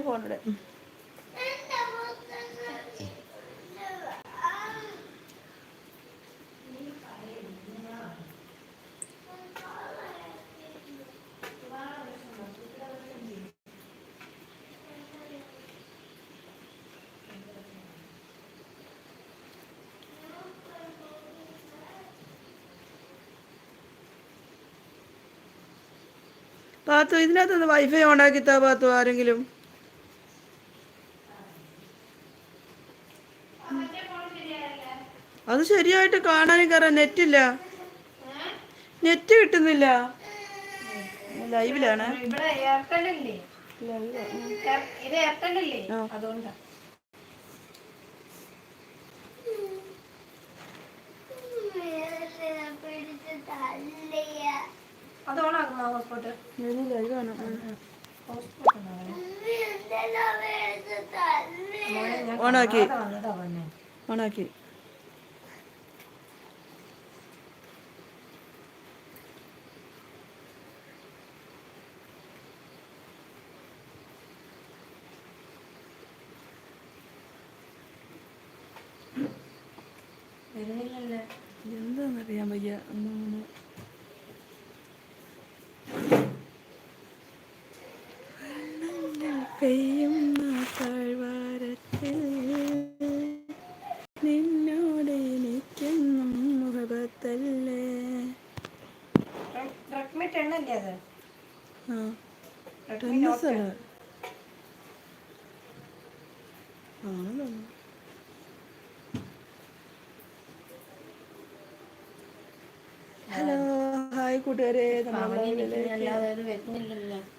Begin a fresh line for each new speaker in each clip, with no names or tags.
എന്റെ ഫോണിലൂടെ പാത്തു ഇതിനകത്ത് വൈഫൈ ഓണാക്കിത്താ പാത്തു ആരെങ്കിലും? അത് ശരിയായിട്ട് കാണാനും കയറാൻ നെറ്റില്ല. നെറ്റ് കിട്ടുന്നില്ല. ലൈവിലാണ്.
ഓണാക്കി. എയർടെൽ ഇല്ലേ എയർ- ഇത് എയർടെൽ ഇല്ലേ
ആ.
അതുകൊണ്ടാ അത് ഓണാക്കുമോ ഹോട്ട്സ്പോട്ട്
ലൈവാണ്
ഹോട്ട്സ്പോട്ട് മോനെ ഞാൻ
ഓണാക്കി
കാണാതെ വന്നതാ മോനെ.
ഓണാക്കി
വരുന്നില്ലല്ലേ?
എന്താണെന്നറിയാൻ വയ്യ. ഒന്നും പെയ്യുന്ന താഴ്വാരത്തിൽ. നിന്നോട് എനിക്കെന്നും മുഖപത്തല്ലേ?
ടെൻ അല്ലേ അത്?
ആ.
റെഡ്മി നോട്ട്
ടെന്നീസ് അല്ല ആണല്ലോ ഹലോ ഹായ് കൂട്ടുകാരെ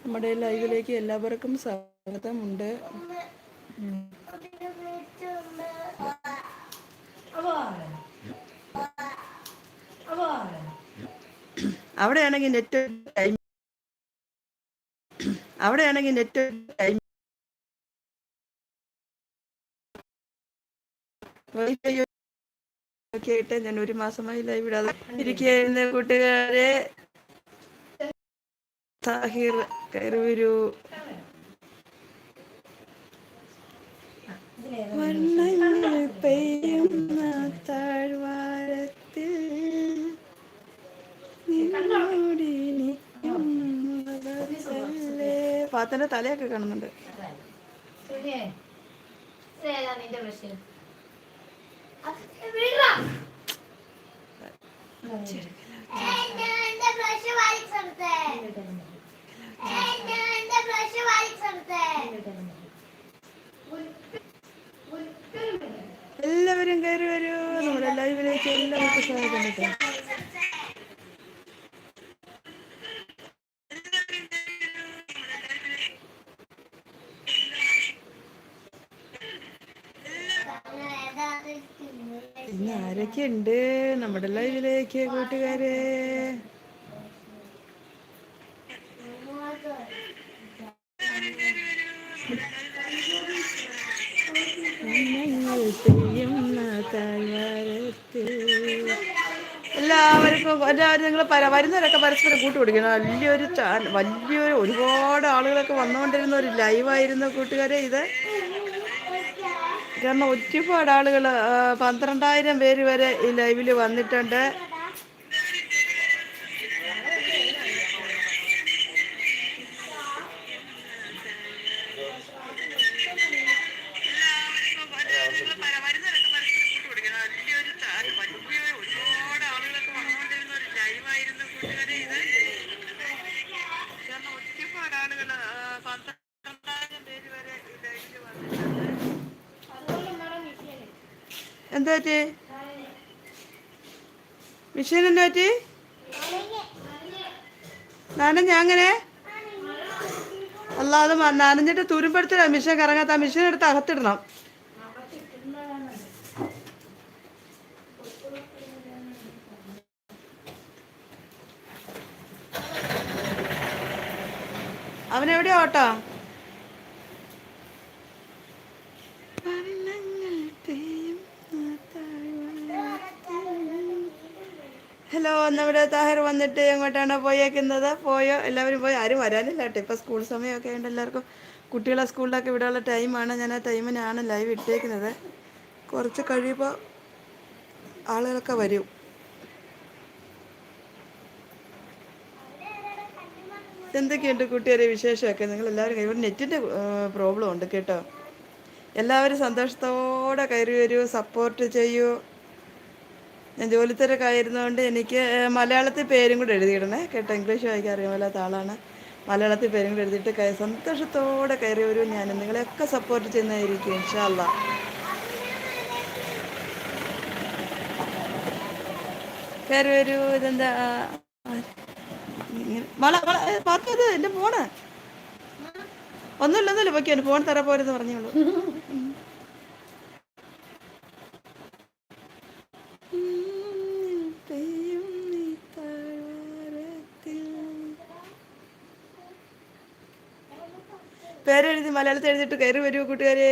നമ്മുടെ ലൈവിലേക്ക് എല്ലാവർക്കും സ്വാഗതമുണ്ട്.
അവോ അവോ
അവിടെയാണെങ്കിൽ നെറ്റ് ടൈം അവിടെയാണെങ്കിൽ നെറ്റ് ടൈം വൈഫൈ ഒക്കെ ഞാൻ ഒരു മാസമായി ലൈവ് ഇടാതെ ഇരിക്കുന്ന കൂട്ടുകാരെ താഹിർ കയറി വരൂ വർണങ്ങൾ പെയ്യുന്ന താഴ്വാരത്തിൽ. പാത്തന്റെ തലയൊക്കെ കാണുന്നുണ്ട്
നിന്റെ ബ്രഷ്?
എല്ലാവരും കയറി വരൂ. നമ്മുടെ ലൈവിലേക്ക് എല്ലാവർക്കും സ്വാഗതം. കേട്ടോ ഇന്ന് ആരൊക്കെ ഉണ്ട് നമ്മുടെ ലൈവിലേക്ക് കൂട്ടുകാരെ. എല്ലാവർക്കും എല്ലാവരും നിങ്ങൾ പര വരുന്നവരൊക്കെ പരസ്പരം കൂട്ടുപിടിക്കണം വലിയൊരു വലിയൊരു ഒരുപാട് ആളുകളൊക്കെ വന്നുകൊണ്ടിരുന്ന ഒരു ലൈവായിരുന്നു കൂട്ടുകാരെ ഇത്. കാരണം ഒരുപാട് ആളുകൾ പന്ത്രണ്ടായിരം പേര് വരെ ഈ ലൈവിൽ വന്നിട്ടുണ്ട്. പറ്റി? മിഷീൻ എന്താ പറ്റി? നനഞ്ഞ അങ്ങനെ? അല്ലാതെ മ- നനഞ്ഞിട്ട് തുരുമ്പെടുത്തില്ല. മിഷീൻ കറങ്ങാത്ത മിഷീൻ എടുത്ത് അകത്തിടണം. അവനെവിടെയാ ഓട്ടോ? ഹലോ നമ്മുടെ താഹിർ വന്നിട്ട് എങ്ങോട്ടാണ് പോയേക്കുന്നത്? പോയോ? എല്ലാവരും പോയി? ആരും വരാനില്ല കേട്ടോ. ഇപ്പോൾ സ്കൂൾ സമയമൊക്കെ ഉണ്ട് എല്ലാവർക്കും കുട്ടികളെ സ്കൂളിലൊക്കെ വിടാനുള്ള ടൈമാണ് ഞാൻ ആ ടൈമിനാണ് ലൈവ് ഇട്ടേക്കുന്നത്. കുറച്ച് കഴിയുമ്പോൾ ആളുകളൊക്കെ വരും. എന്തൊക്കെയുണ്ട് കൂട്ടുകാരെ വിശേഷമൊക്കെ? നിങ്ങൾ എല്ലാവരും ഇവിടെ നെറ്റിന്റെ പ്രോബ്ലം ഉണ്ട് കേട്ടോ. എല്ലാവരും സന്തോഷത്തോടെ കയറി വരൂ സപ്പോർട്ട് ചെയ്യൂ. ഞാൻ ജോലി തിരക്കായിരുന്നുകൊണ്ട് എനിക്ക് മലയാളത്തിൽ പേരും കൂടെ എഴുതിയിടണേ. കേട്ടോ ഇംഗ്ലീഷ് വായിക്കാൻ അറിയാമല്ലാത്ത ആളാണ്. മലയാളത്തിൽ പേരും കൂടെ എഴുതിയിട്ട് സന്തോഷത്തോടെ കയറി വരും ഞാൻ നിങ്ങളെയൊക്കെ സപ്പോർട്ട് ചെയ്യുന്നതായിരിക്കും ഇൻഷാല്ല കയറി വരൂ ഇതെന്താ വള വള പറഞ്ഞത് എന്റെ ഫോണ്. ഒന്നുമില്ല ഒന്നുമില്ല പൊക്കി എന്റെ ഫോൺ തരാൻ പോരെന്ന് പറഞ്ഞോളൂ. പേരെഴുതി മലയാളത്തിൽ എഴുതിയിട്ട് കയറി വരൂ കൂട്ടുകാരെ?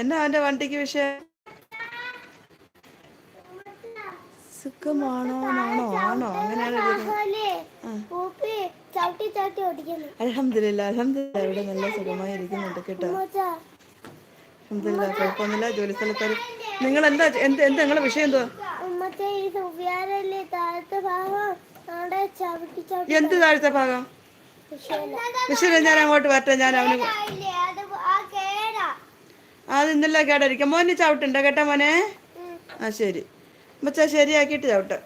എന്നാ അവന്റെ വണ്ടിക്ക് വിഷയം? സുഖമാണോ? ആണോ? ആണോ? അങ്ങനെയാണ് ഇവിടെ നല്ല സുഖമായി ഇരിക്കുന്നുണ്ട് കേട്ടോ. അലഹമില്ല കുഴപ്പമൊന്നുമില്ല ജോലി നിങ്ങൾ എന്താ എന്ത് എന്താ നിങ്ങളുടെ വിഷയം എന്തുവാ? എന്ത് താഴത്തെ ഭാഗം? വിഷയം ഞാൻ അങ്ങോട്ട് വരട്ടെ ഞാൻ അവന്
അത് ആ കേടാ.
അത് ഇന്നലെ കേടായിരിക്കാം. മോനെ ചവിട്ടുണ്ടോ? കേട്ടോ മോനെ? ആ ശരി. മച്ചാ ശരിയാക്കിയിട്ട് ചവിട്ട്.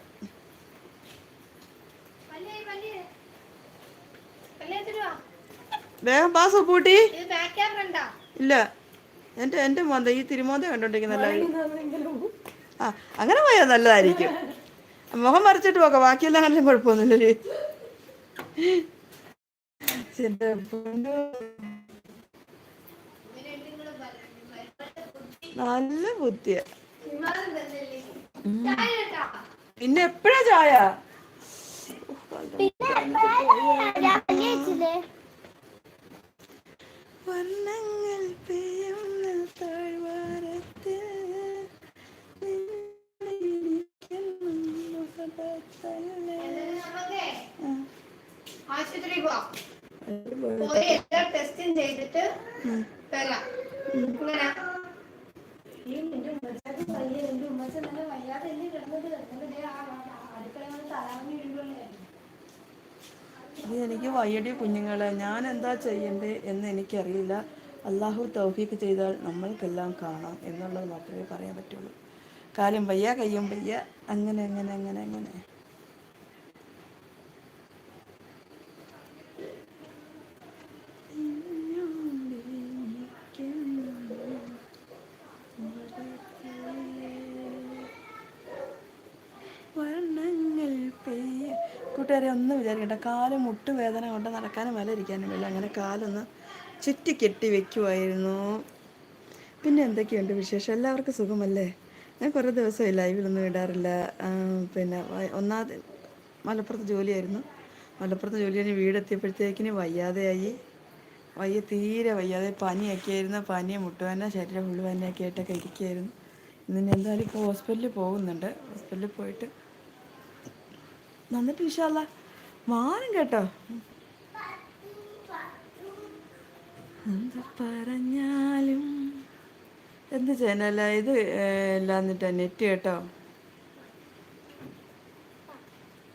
വേഗം പാസ് പൂട്ടി
ഇത് ബാക്ക് ക്യാമറ
ഇല്ല. എന്റെ എന്റെ മോന്ത ഈ തിരുമോന്ത കണ്ടോണ്ടിരിക്കുന്ന ആ അങ്ങനെ പോയാൽ നല്ലതായിരിക്കും. മുഖം മറിച്ചിട്ട് പോക്കാം ബാക്കിയെല്ലാം കണ്ടും കുഴപ്പമൊന്നുമില്ലല്ലേ എന്റെ പൊന്നോ. നല്ല ബുദ്ധിയ. പിന്നെ എപ്പോഴാ ചായ? വർണങ്ങൾ പെയ്യുന്ന താഴ്വാരത്തിൽ
പോവാം
പോയി.
എല്ലാ ടെസ്റ്റും ചെയ്തിട്ട്. വരാം. ഇങ്ങനെ.
എനിക്ക് വയ്യടി കുഞ്ഞുങ്ങളെ. ഞാൻ എന്താ ചെയ്യണ്ടേ എന്ന് എനിക്കറിയില്ല. അള്ളാഹു തൗഫീക്ക് ചെയ്താൽ നമ്മൾക്കെല്ലാം കാണാം എന്നുള്ളത് മാത്രമേ പറയാൻ പറ്റുള്ളൂ. കാലും വയ്യ കയ്യും വയ്യ. അങ്ങനെ അങ്ങനെ അങ്ങനെ അങ്ങനെ വർണങ്ങൾ പെയ്യ കൂട്ടുകാരെ ഒന്നും വിചാരിക്കട്ടെ കാൽ മുട്ട് വേദന കൊണ്ട് നടക്കാനും വില ഇരിക്കാനും വില അങ്ങനെ കാലൊന്ന് ചുറ്റി കെട്ടി വെക്കുമായിരുന്നു പിന്നെ എന്തൊക്കെയുണ്ട് വിശേഷം? എല്ലാവർക്കും സുഖമല്ലേ? ഞാൻ കുറേ ദിവസമായി ലൈവിലൊന്നും ഇടാറില്ല. പിന്നെ ഒന്നാമത് മലപ്പുറത്ത് ജോലിയായിരുന്നു. മലപ്പുറത്ത് ജോലി കഴിഞ്ഞ് വീടെത്തിയപ്പോഴത്തേക്കിന് വയ്യാതെയായി. വയ്യ തീരെ വയ്യാതെ. പനിയൊക്കെ ആയിരുന്നു. പനി മുട്ടുവേന ശരീരം ഫുള്ള് വേനയൊക്കെ ആയിട്ടൊക്കെ ഇരിക്കുകയായിരുന്നു. ഇന്ന് എന്തായാലും ഇപ്പോൾ ഹോസ്പിറ്റലിൽ പോകുന്നുണ്ട്. ഹോസ്പിറ്റലിൽ പോയിട്ട് നന്നിട്ട് വിശാല മാനം കേട്ടോ. എന്ത് പറഞ്ഞാലും. എന്ത് ചെയ്യാനല്ല ഇത്? എല്ലാം ഇല്ലാന്നിട്ട് നെറ്റ് കേട്ടോ.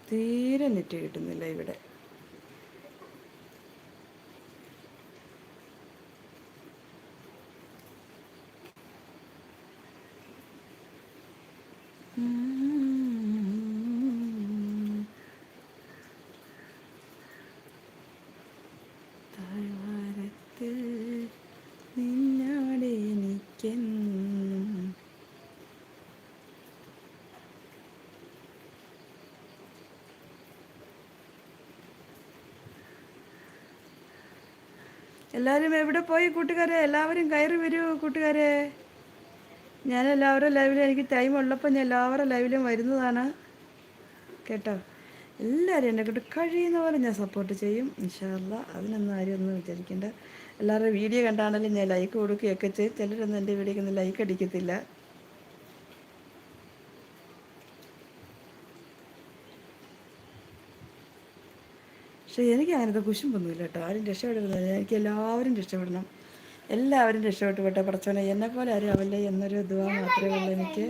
തീരെ നെറ്റ് കിട്ടുന്നില്ല ഇവിടെ താഴ്വാരത്തിൽ നിന്നോട് എനിക്കെന്നും എല്ലാവരും എവിടെ പോയി കൂട്ടുകാരെ? എല്ലാവരും കയറി വരൂ കൂട്ടുകാരെ. ഞാൻ എല്ലാവരും ലൈവിലും എനിക്ക് ടൈം ഉള്ളപ്പോൾ ഞാൻ എല്ലാവരും ലൈവിലും വരുന്നതാണ്. കേട്ടോ? എല്ലാവരും എന്നെ കൊണ്ട് കഴിയുന്ന പോലെ ഞാൻ സപ്പോർട്ട് ചെയ്യും. ഇൻഷാല്ല അതിനൊന്നും ആരും ഒന്നും വിചാരിക്കേണ്ട. എല്ലാവരുടെ വീഡിയോ കണ്ടാണെങ്കിലും ഞാൻ ലൈക്ക് കൊടുക്കുകയൊക്കെ ചെയ്യും ചിലരൊന്നും എന്റെ വീഡിയോക്കൊന്നും ലൈക്ക് അടിക്കത്തില്ല. പക്ഷേ എനിക്ക് അങ്ങനത്തെ കുശുമ്പൊന്നുമില്ല കേട്ടോ. ആരും രക്ഷപ്പെടരുത്. എനിക്ക് എല്ലാവരും രക്ഷപ്പെടണം. എല്ലാവരും രക്ഷപ്പെട്ടു പോട്ടെ പടച്ചോനെ എന്നെ പോലെ ആരും അവല്ലേ എന്നൊരു ഇതുവാ മാത്രമേ ഉള്ളൂ എനിക്ക്.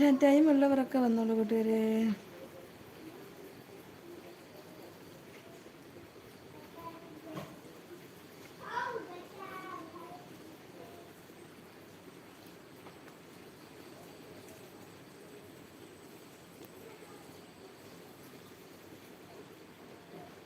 അല്ല ടൈമുള്ളവരൊക്കെ വന്നോളൂ കൂട്ടുകാരെ.